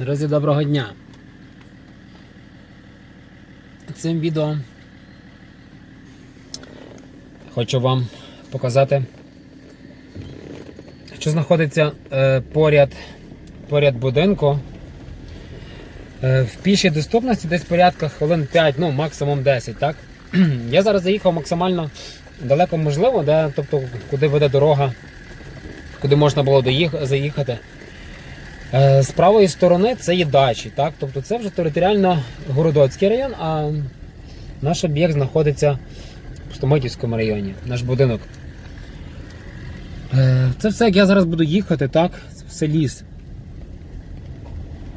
Друзі, доброго дня! Цим відео хочу вам показати, що знаходиться е, поряд, поряд будинку. Е, в пішій доступності десь порядка хвилин 5, ну максимум 10, так? Я зараз заїхав максимально далеко можливо, де, тобто, куди веде дорога, куди можна було доїх- заїхати. Е, З правої сторони це є дачі, так? Тобто це вже територіально Городоцький район, а наш об'єкт знаходиться в Пустомитівському районі, наш будинок. Е, Це все, як я зараз буду їхати, так? Це все ліс.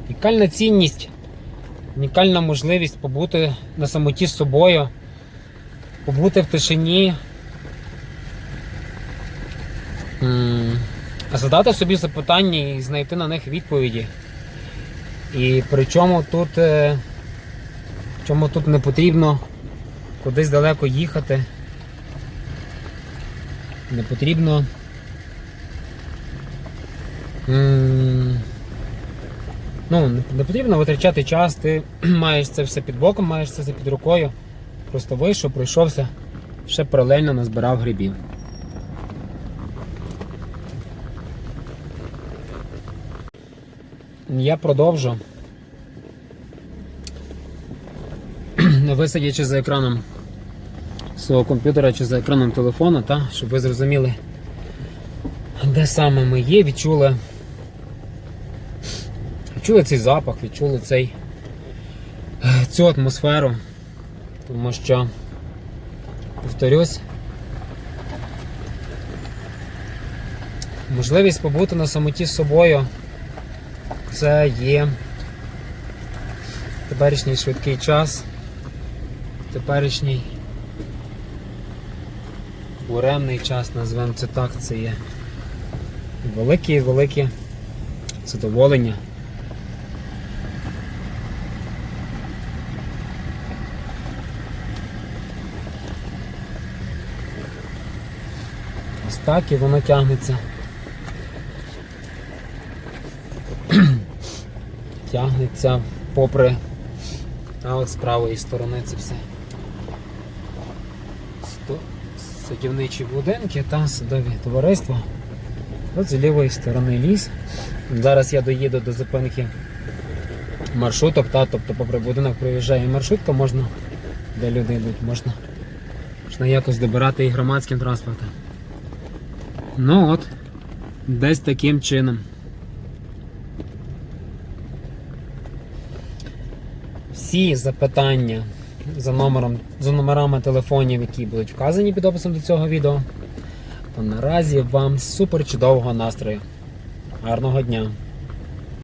Унікальна цінність, унікальна можливість побути на самоті з собою, побути в тишині. Задати собі запитання і знайти на них відповіді. І причому тут, е, чому тут не потрібно кудись далеко їхати. Не потрібно. Ну, не потрібно витрачати час, ти маєш це все під боком, маєш це все під рукою. Просто вийшов, пройшовся, ще паралельно назбирав грибів. Я продовжу. Висидячи за екраном свого комп'ютера чи за екраном телефона, та, щоб ви зрозуміли, де саме ми є, відчули, відчули цей запах, відчули цей, цю атмосферу, тому що, повторюсь, можливість побути на самоті з собою це є теперішній швидкий час, теперішній буремний час, назвемо це так, це є велике-велике задоволення. Ось так і воно тягнеться. Тягнеться попри а от з правої сторони це все. Садівничі будинки та садові товариства. От з лівої сторони ліс. Зараз я доїду до зупинки маршруток, та, тобто попри будинок проїжджає маршрутка, можна, де люди йдуть, можна, можна якось добирати і громадським транспортом. Ну от, десь таким чином. Всі запитання за номером, за номерами телефонів, які будуть вказані під описом до цього відео. То наразі вам супер чудового настрою. Гарного дня!